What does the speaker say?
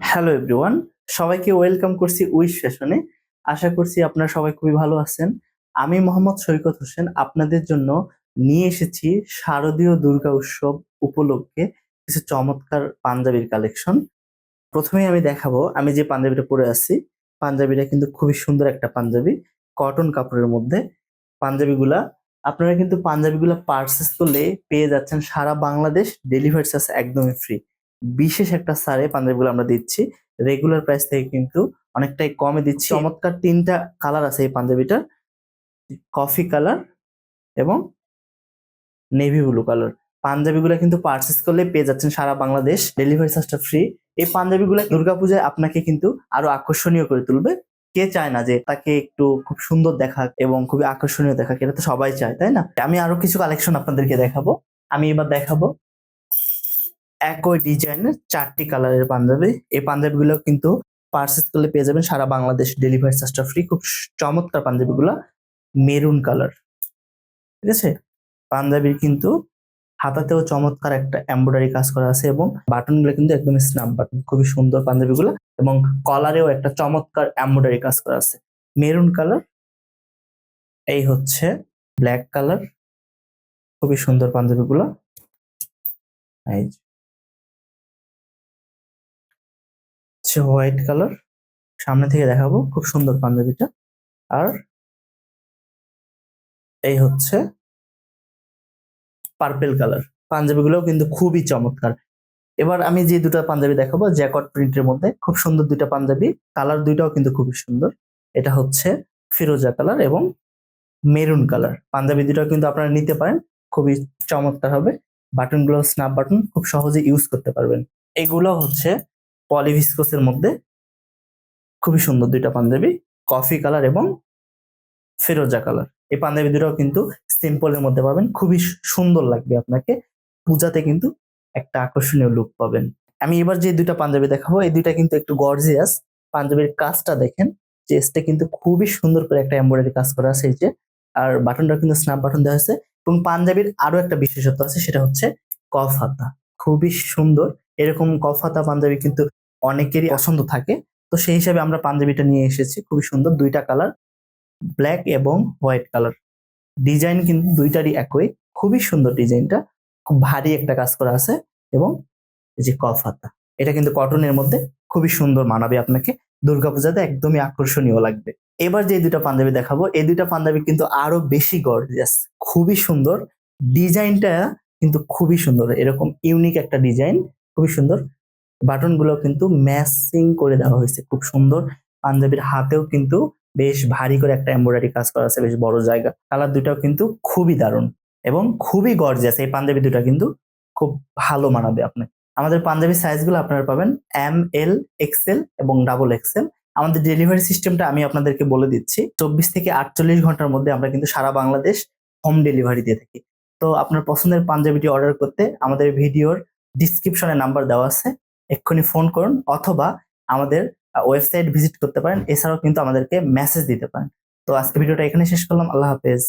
Hello everyone সবাইকে welcome করছি wish ফ্যাশনে আশা করছি আপনারা সবাই খুবই ভালো আছেন। আমি মোহাম্মদ সৈকত হোসেন, আপনাদের জন্য নিয়ে এসেছি শারদীয় দুর্গা উৎসব উপলক্ষে কিছু চমৎকার পাঞ্জাবির কালেকশন প্রথমেই আমি দেখাবো, আমি যে পাঞ্জাবিটা পরে আছি, পাঞ্জাবিটা কিন্তু খুবই সুন্দর একটা পাঞ্জাবি কটন কাপড়ের মধ্যে। পাঞ্জাবিগুলা, আপনারা কিন্তু পাঞ্জাবিগুলা পার্সেস করলে পেয়ে যাচ্ছেন সারা বাংলাদেশ ডেলিভারি চার্জ একদমই ফ্রি বিশেষ একটা সারে পাঞ্জাবিগুলো আমরা দিচ্ছি। রেগুলার প্রাইস থেকে কিন্তু অনেকটাই কমে দিচ্ছি। চমৎকার তিনটা কালার আছে এই পাঞ্জাবিটার। কফি কালার এবং নেভি ব্লু কালার পাঞ্জাবিগুলো কিন্তু পার্চেস করলে পেয়ে যাচ্ছেন সারা বাংলাদেশ। ডেলিভারি চার্জটা ফ্রি এই পাঞ্জাবিগুলো দুর্গাপূজায় আপনাকে কিন্তু আরও আকর্ষণীয় করে তুলবে। কে চায় না যে তাকে একটু খুব সুন্দর দেখাক এবং খুবই আকর্ষণীয় দেখাক? এটা তো সবাই চায় তাই না? আমি আরও কিছু কালেকশন আপনাদেরকে দেখাবো। আমি এবার দেখাবো। একই ডিজাইনের চারটি কালারের পাঞ্জাবি। এই পাঞ্জাবিগুলো কিন্তু পার্সেস করলে পেয়ে যাবেন। সারা বাংলাদেশ ডেলিভারি চার্জটা ফ্রি খুব চমৎকার পাঞ্জাবিগুলো। মেরুন কালার ঠিক আছে? পাঞ্জাবির কিন্তু হাতাতেও চমৎকার একটা এমব্রয়ডারি কাজ করা আছে এবং বাটনগুলো কিন্তু একদম স্ন্যাপ বাটন খুবই সুন্দর পাঞ্জাবিগুলো এবং কলারেও একটা চমৎকার এমব্রয়ডারি কাজ করা আছে। মেরুন কালার এই হচ্ছে ব্ল্যাক কালার খুবই সুন্দর পাঞ্জাবিগুলো। এই হচ্ছে হোয়াইট কালার। সামনে থেকে দেখাবো, খুব সুন্দর পাঞ্জাবিটা। আর এই হচ্ছে পার্পেল কালার পাঞ্জাবিগুলোও কিন্তু খুবই চমৎকার। এবার আমি যে দুটো পাঞ্জাবি দেখাবো, জ্যাকট প্রিন্টের মধ্যে, খুব সুন্দর দুইটা পাঞ্জাবি। কালার দুইটাও কিন্তু খুবই সুন্দর। এটা হচ্ছে ফিরোজা কালার এবং মেরুন কালার। পাঞ্জাবি দুটাও কিন্তু আপনারা নিতে পারেন, খুবই চমৎকার হবে। বাটনগুলো স্ন্যাপ বাটন খুব সহজে ইউজ করতে পারবেন। এগুলো হচ্ছে পলিভিসকোসের মধ্যে খুবই সুন্দর দুইটা পাঞ্জাবি কফি কালার এবং ফেরোজা কালার এই পাঞ্জাবি দুটাও কিন্তু সিম্পলের মধ্যে পাবেন, খুবই সুন্দর লাগবে আপনাকে। পূজাতে কিন্তু একটা আকর্ষণীয় লুক পাবেন। আমি এবার যে দুইটা পাঞ্জাবি দেখাবো, এই দুইটা কিন্তু একটু গর্জিয়াস পাঞ্জাবির কাজটা দেখেন চেস্টে কিন্তু খুবই সুন্দর করে একটা এমব্রয়ডারি কাজ করা আছে, এই যে। আর বাটনটা কিন্তু স্ন্যাপ বাটন দেওয়া হয়েছে। এবং পাঞ্জাবির আরও একটা বিশেষত্ব আছে, সেটা হচ্ছে কফ হাতা খুবই সুন্দর এরকম কফাতা পাঞ্জাবি কিন্তু অনেকেরই পছন্দ থাকে। তো সেই হিসাবে আমরা পাঞ্জাবিটা নিয়ে এসেছি। খুবই সুন্দর দুইটা কালার, ব্ল্যাক এবং হোয়াইট কালার। ডিজাইন কিন্তু দুইটারই একই। খুবই সুন্দর ডিজাইনটা। খুব ভারী একটা কাজ করা আছে এবং যে কফ হাতা এটা কিন্তু কটনের মধ্যে খুবই সুন্দর মানাবে আপনাকে। দুর্গাপূজাতে একদমই আকর্ষণীয় লাগবে। এবার যে দুটো পাঞ্জাবি দেখাবো, এই দুটো পাঞ্জাবি কিন্তু আরও বেশি গর্জিয়াস খুবই সুন্দর। ডিজাইনটা কিন্তু খুবই সুন্দর। এরকম ইউনিক একটা ডিজাইন। খুবই সুন্দর। বাটনগুলো কিন্তু ম্যাচিং করে দেওয়া হয়েছে, খুব সুন্দর। পাঞ্জাবির হাতেও কিন্তু বেশ ভারী করে একটা এমব্রয়ডারি কাজ করা আছে, বেশ বড় জায়গা। কালার দুটাও কিন্তু খুবই দারুণ এবং খুবই গর্জিয়াস এই পাঞ্জাবি দুটা কিন্তু খুব ভালো মানাবে আপনাকে আমাদের পাঞ্জাবি সাইজগুলো আপনারা পাবেন এম এল এক্সেল এবং ডাবল এক্সেল আমাদের ডেলিভারি সিস্টেমটা আমি আপনাদেরকে বলে দিচ্ছি, চব্বিশ থেকে আটচল্লিশ ঘণ্টার মধ্যে আমরা কিন্তু সারা বাংলাদেশ হোম ডেলিভারি দিয়ে থাকি। তো আপনার পছন্দের পাঞ্জাবিটি অর্ডার করতে আমাদের ভিডিওর ডিসক্রিপশনে নাম্বার দেওয়া আছে, এক্ষুনি ফোন করুন অথবা আমাদের ওয়েবসাইট ভিজিট করতে পারেন। এছাড়াও কিন্তু আমাদেরকে মেসেজ দিতে পারেন। তো আজকে ভিডিওটা এখানে শেষ করলাম। আল্লাহ হাফেজ।